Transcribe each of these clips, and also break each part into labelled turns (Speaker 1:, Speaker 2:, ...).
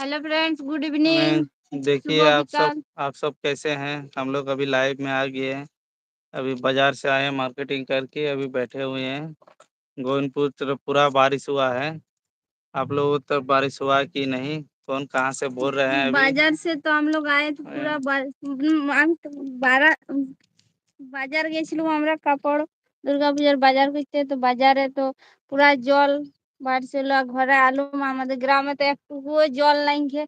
Speaker 1: Hello friends good evening.
Speaker 2: देखिए आप सब आप सब कैसे हैं? हम लोग अभी लाइव में आ गए हैं। अभी बाज़ार से आए मार्केटिंग करके अभी बैठे हुए हैं। गोविंदपुर तरफ़ पूरा बारिश हुआ है। आप हम्म। लोगों तरफ़ तो बारिश हुआ कि नहीं? कौन कहाँ से बोल रहे हैं
Speaker 1: बाज़ार से तो हम लोग आए हम्म, तो पूरा बारह बाज़ार गए हमारा कपड़ दुर्गा पूजा बाज़ार गए तो बाज़ार है तो पूरा जल জল বাড়ছিল ঘরে আলুম আমাদের গ্রামে তো একটুকুও জল নাই খেয়ে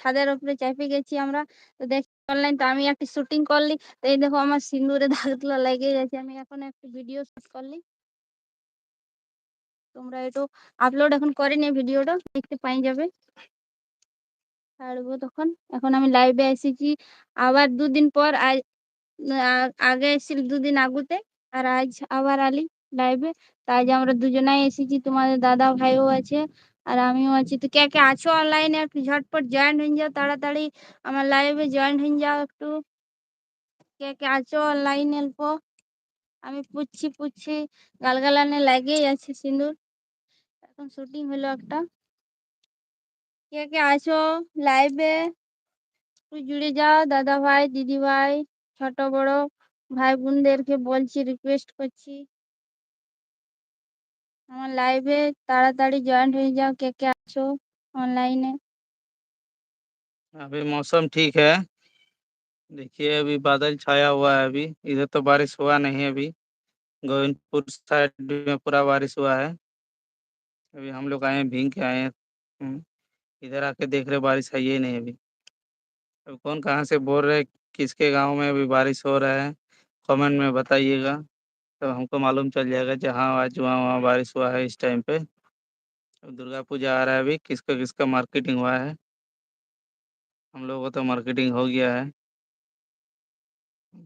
Speaker 1: ছাদের উপরে চেপে গেছি আমরা। তো দেখি অনলাইন তো আমি একটা শুটিং করলি। তো এই দেখো আমার সিন্দুরে দাগগুলো লেগে গেছে, আমি এখন একটা ভিডিও শুট করলি। তোমরা একটু আপলোড এখন করিনি ভিডিওটা দেখতে পাই যাবে। ছাড়বো তখন। এখন আমি লাইভে এসেছি। আবার দুদিন পর আজ আগে এসেছিল দুদিন আগুতে, আর আজ আবার আলি। লাইভে তাই যে আমরা দুজনাই এসেছি, তোমাদের দাদা ভাইও আছে, আর আমিও আছি। তো কে কে আছো অনলাইনে একটু ঝটপট জয়েন হয়ে যাও, তাড়াতাড়ি আমার লাইভে জয়েন হয়ে যাও একটু। কে কে আছো অনলাইনে অল্প আমি পুচ্ছি পুচ্ছি, গালগালানে লাগেই আছে সিঁদুর। এখন শুটিং হলো একটা। কে কে আছো লাইভে একটু জুড়ে যাও, দাদা ভাই, দিদি ভাই, ছোট, বড় ভাই বোনদেরকে বলছি রিকোয়েস্ট করছি। আমার লাইভে তাড়াতাড়ি জয়েন হয়ে যাও কে কে আছো অনলাইনে
Speaker 2: अभी मौसम ठीक है देखिए अभी बादल छाया हुआ है अभी इधर तो बारिश हुआ नहीं अभी गोविंदपुर साइड में पूरा बारिश हुआ है अभी हम लोग आए हैं भींग के आए हैं हम्म, इधर आके देख रहे बारिश है ही नहीं अभी अब कौन कहाँ से बोल रहे किसके गांव में अभी बारिश हो रहा है कमेंट में बताइएगा तो हमको मालूम चल जाएगा जहाँ आज वहाँ वहाँ बारिश हुआ है इस टाइम पे अब दुर्गा पूजा आ रहा है अभी किसका किसका मार्केटिंग हुआ है हम लोगों को तो मार्केटिंग हो गया है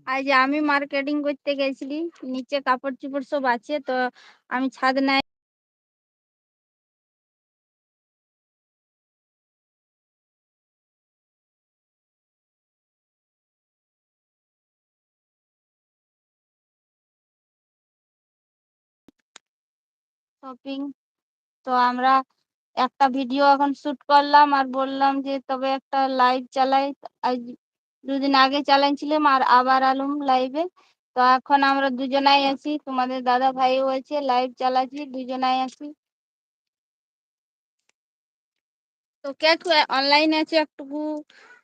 Speaker 1: আজ আমি মার্কেটিং করতে গেছিলি নিচে কাপড় চোপড় সব আছে তো আমি ছাদ নাই শপিং তো আমরা একটা ভিডিও এখন শুট করলাম আর বললাম যে, তবে একটা লাইভ চালাই। আজ দুদিন আগে চালাইছিলাম আর আবার আলুম লাইভে তো এখন আমরা দুজনাই আছি। তোমাদের দাদা ভাইও আছে লাইভ চালাচ্ছি, দুজনাই আছি। তো কে অনলাইন আছে একটুকু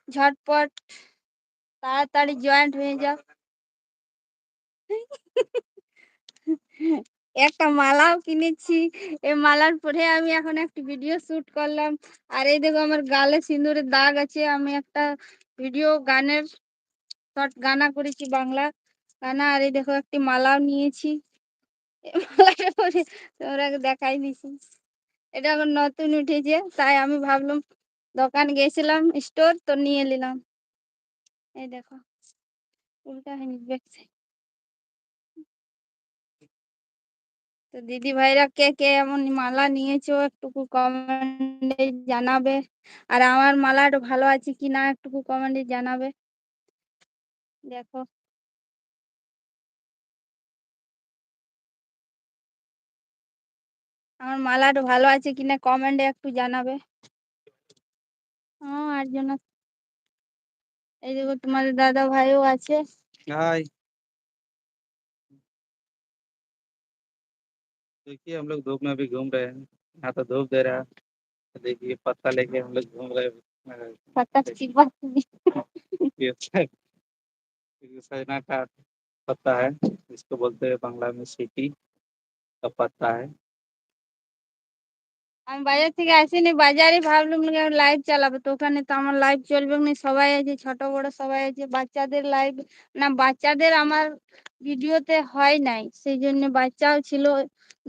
Speaker 1: ঝটপট, তাড়াতাড়ি জয়েন্ট হয়ে যাও। একটা মালাও কিনেছি। এই মালার পরে আমি এখন একটা ভিডিও শুট করলাম। আর এই দেখো আমার গালে সিঁদুরের দাগ আছে। আমি একটা ভিডিও গানের শর্ট গানা করেছি বাংলা গানা। আর এই দেখো একটি মালাও নিয়েছি। মালাটা পরে তোমরা দেখাই দিছি এটা এখন নতুন উঠেছে, তাই আমি ভাবলাম দোকান গেছিলাম স্টোর তো নিয়ে নিলাম। এই দেখো, উল্টা হয়নি ব্যাক তো দিদি ভাইরা কে কে এমন মালা নিয়েছো? একটুকু কমেন্টে জানাবে। আর আমার মালাটা ভালো আছে কি না একটুকু কমেন্টে জানাবে। দেখো। আমার মালাটা ভালো আছে কিনা কমেন্টে একটু জানাবে। আর জন্য এই দেখো তোমাদের দাদা ভাইও আছে।
Speaker 2: हाय देखिए हम लोग धूप में अभी घूम रहे हैं। यहाँ तो धूप दे रहा है। देखिए पत्ता लेके हम लोग घूम रहे हैं।
Speaker 1: पता की बात
Speaker 2: ये ये सजना का पत्ता है। इसको बोलते हैं बांग्ला में सीटी का पत्ता है।
Speaker 1: আমি বাজার থেকে আসিনি, বাজারে ভাবলাম লাইভ চালাবো। তো ওখানে তো আমার লাইভ চলবে না, সবাই আছে, ছোট, বড় সবাই আছে। বাচ্চাদের লাইভ না, বাচ্চাদের আমার ভিডিওতে হয় নাই। সেই জন্য বাচ্চাও ছিল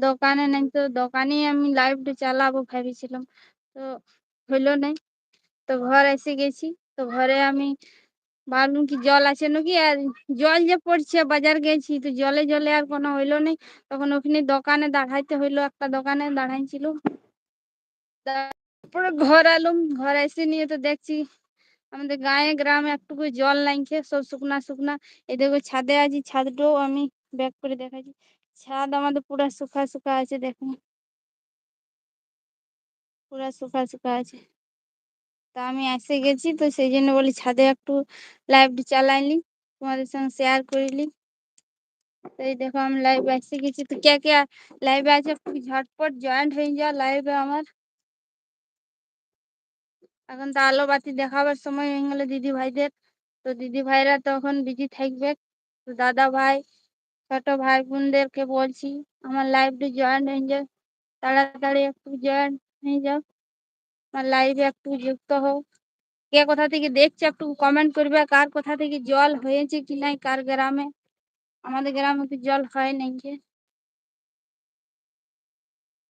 Speaker 1: দোকানে নাই, তো দোকানেই আমি লাইভটা চালাবো ভেবেছিলাম। তো হইল নাই। তো ঘর এসে গেছি। তো ঘরে আমি ভাবলাম কি জল আছে নাকি? আর জল যে পড়ছে, বাজার গেছি, তো জলে জলে আর কোনো হইল নাই। তখন ওখানে দোকানে দাঁড়াইতে হইল, একটা দোকানে দাঁড়াইছিল। তারপরে ঘর আলুম, ঘর এসে নিয়ে তো দেখছি আমাদের গায়ে গ্রামে একটুকু জল নাইছে সব শুকনা শুকনা। এই দেখো ছাদে আছি, ছাদটাও আমি ব্যাক করে দেখাচ্ছি। ছাদ আমাদের পুরো শুকা শুকা আছে, দেখুন। পুরা শুকা শুকা আছে। তা আমি এসে গেছি, তো সেই জন্য বলি ছাদে একটু লাইভ চালাইলি তোমাদের সঙ্গে শেয়ার করিলি তো এই দেখো আমি লাইভ এসে গেছি। তো কে কে লাইভে আছে একটু ঝটপট জয়েন্ট হয়ে যা লাইভে আমার। এখন তো আলো বাতি দেখাবার সময় হয়ে গেল দিদি ভাইদের তো দিদি ভাইরা তখন বিজি থাকবে। তো দাদা ভাই ছোট ভাই বোনদেরকে বলছি, আমার লাইভে জয়েন্ট হয়ে যাও, তাড়াতাড়ি একটু জয়েন্ট হয়ে যাও। আমার লাইভে একটু যুক্ত হও। কে কোথা থেকে দেখছে একটু কমেন্ট করবে, কার কোথা থেকে জল হয়েছে কি নাই, কার গ্রামে? আমাদের গ্রামে তো জল হয় নাই যে।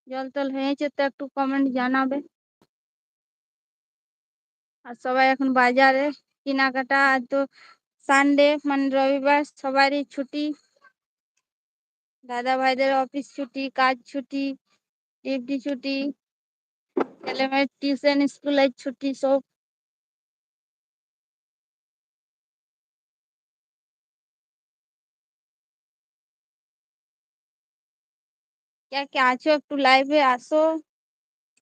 Speaker 1: জল টল হয়েছে তো একটু কমেন্ট জানাবে। আর সবাই এখন বাজারে কেনাকাটা আর তো সানডে মানে রবিবার সবারই ছুটি। দাদা ভাইদের অফিস ছুটি, কাজ ছুটি ডিউটি ছুটি ছেলে মেয়ের টিউশন স্কুলের ছুটি সব। কে কে আছো একটু লাইভে আসো।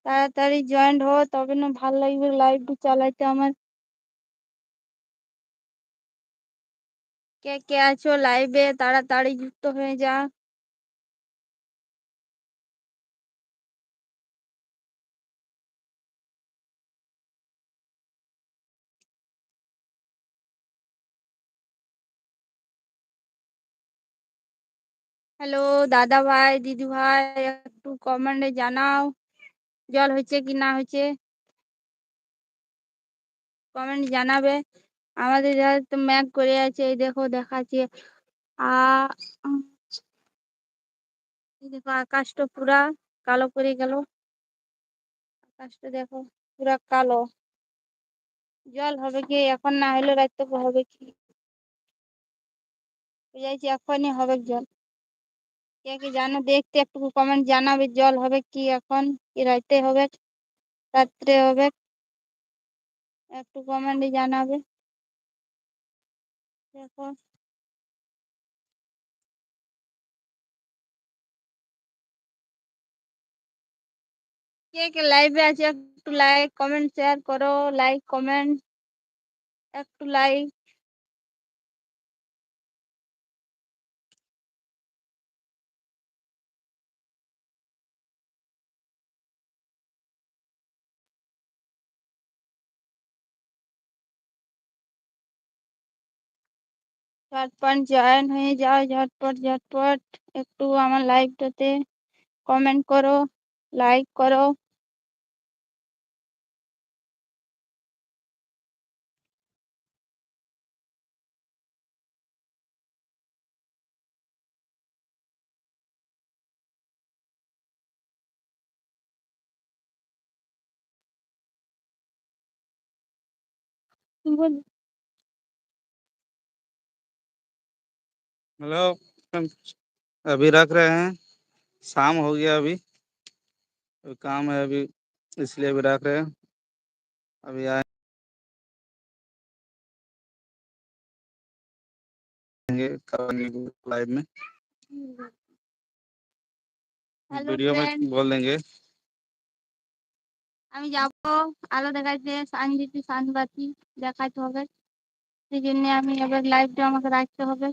Speaker 1: তাড়াতাড়ি জয়েন্ট হো তবে না ভালো লাগবে লাইভটা চালাইতে আমার। কে কে আছো লাইভে তাড়াতাড়ি যুক্ত হয়ে যা। হ্যালো দাদা ভাই, দিদি ভাই, একটু কমেন্টে জানাও। জল হয়েছে কি না হয়েছে কমেন্ট জানাবে। আমাদের তো ম্যাক করে আছে, এই দেখো দেখাচ্ছে। আ দেখো আকাশটা পুরা কালো করে গেল। আকাশটা দেখো পুরা কালো। জল হবে কি? এখন না হলে রাত্রে হবে কি? বুঝাইছি, এখনই হবে জল। কে কি জানো, দেখতে একটু কমেন্ট জানাবে, জল হবে কি এখন, কি রাইতে হবে, রাত্রে হবে, একটু কমেন্টে জানাবে। দেখো। কে কে লাইভে আছে, একটু লাইক কমেন্ট শেয়ার করো লাইক কমেন্ট একটু লাইক ঝটপট জয়েন হয়ে যাও ঝটপট ঝটপট। একটু আমার লাইভটাতে কমেন্ট করো লাইক করো। বল
Speaker 2: हेलो अभी रख रहे हैं शाम हो गया अभी अभी काम है अभी इसलिए अभी रख रहे हैं अभी आएंगे करेंगे लाइव में
Speaker 1: হ্যালো
Speaker 2: वीडियो
Speaker 1: ফ্রেন্ড
Speaker 2: में बोल देंगे
Speaker 1: আমি যাবো আলো দেখাইতে সান দিতে সান বাতি দেখাইতে হবে সেই জন্য আমি এবার লাইভটা আমাকে রাখতে হবে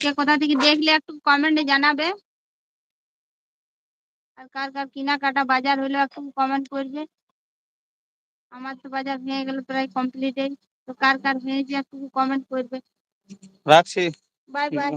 Speaker 1: কে কোথা থেকে দেখলে একটু কমেন্টে জানাবে। আর কার কার কেনাকাটা বাজার হলো একটু কমেন্ট করবে। আমার তো বাজার হয়ে গেল প্রায় কমপ্লিট তো কার কার হয়েছে একটু কমেন্ট করবে।
Speaker 2: রাখছি।
Speaker 1: Bye bye